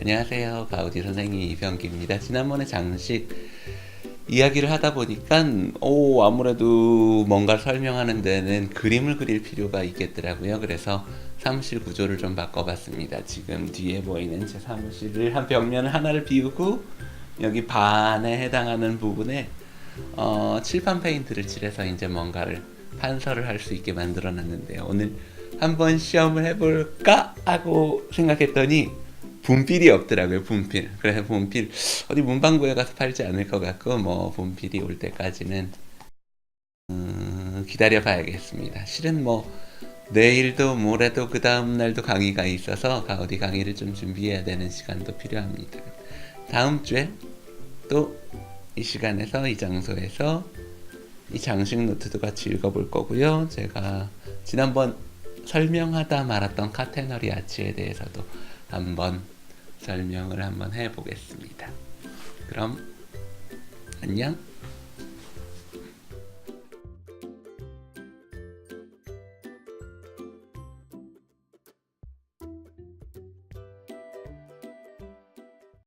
안녕하세요. 가우디 선생님 이병기입니다. 지난번에 장식 이야기를 하다 보니까 오 아무래도 뭔가 설명하는 데는 그림을 그릴 필요가 있겠더라고요. 그래서 사무실 구조를 좀 바꿔봤습니다. 지금 뒤에 보이는 제 사무실을 한 벽면 하나를 비우고 여기 반에 해당하는 부분에 어, 칠판 페인트를 칠해서 이제 뭔가를 판서를 할 수 있게 만들어 놨는데요. 오늘 한번 시험을 해볼까 하고 생각했더니 분필이 없더라고요. 분필. 그래서 분필 어디 문방구에 가서 팔지 않을 것 같고 뭐 분필이 올 때까지는 음, 기다려 봐야겠습니다. 실은 뭐 내일도 모레도 그 다음 날도 강의가 있어서 가- 어디 강의를 좀 준비해야 되는 시간도 필요합니다. 다음 주에 또 이 시간에서 이 장소에서 이 장식 노트도 같이 읽어볼 거고요. 제가 지난번 설명하다 말았던 카테너리 아치에 대해서도 한번 설명을 한번 해보겠습니다. 그럼 안녕.